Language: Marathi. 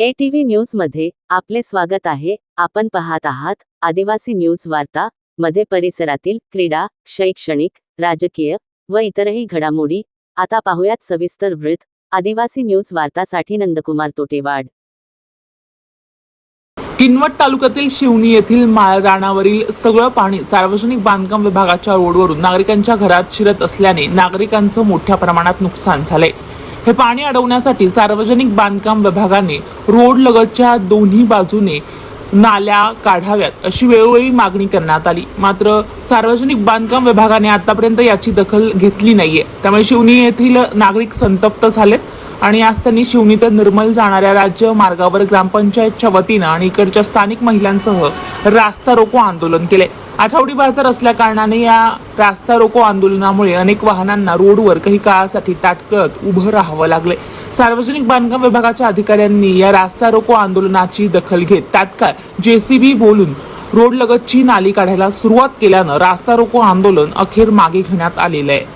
एटीव्ही न्यूजमध्ये आपले स्वागत आहे. आपण पाहत आहात आदिवासी न्यूज वार्ता मध्ये परिसरातील क्रीडा शैक्षणिक राजकीय व इतरही घडामोडी. आता पाहुयात सविस्तर वृत्त. आदिवासी न्यूज वार्तासाठी नंदकुमार तोटेवाड. किनवट तालुक्यातील शिवणी येथील माळरानावरील सगळं पाणी सार्वजनिक बांधकाम विभागाच्या रोडवरून नागरिकांच्या घरात शिरत असल्याने नागरिकांचं मोठ्या प्रमाणात नुकसान झालंय हे पाणी अडवण्यासाठी सार्वजनिक बांधकाम विभागाने रोड लगतच्या दोन्ही बाजूने नाल्या काढाव्यात अशी वेळोवेळी मागणी करण्यात आली. मात्र सार्वजनिक बांधकाम विभागाने आतापर्यंत याची दखल घेतली नाहीये. त्यामुळे शिवनी येथील नागरिक संतप्त झालेत. आणि आज त्यांनी शिवणी ते निर्मल जाणाऱ्या राज्य मार्गावर ग्रामपंचायतच्या वतीनं आणि इकडच्या स्थानिक महिलांसह रास्ता रोको आंदोलन केले. आठवडी बाजार असल्या कारणाने या रास्ता रोको आंदोलनामुळे अनेक वाहनांना रोडवर काही काळासाठी ताटकळत उभं राहावं लागले. सार्वजनिक बांधकाम विभागाच्या अधिकाऱ्यांनी या रास्ता रोको आंदोलनाची दखल घेत तात्काळ जेसीबी बोलून रोडलगतची नाली काढायला सुरुवात केल्यानं रास्ता रोको आंदोलन अखेर मागे घेण्यात आलेलं आहे.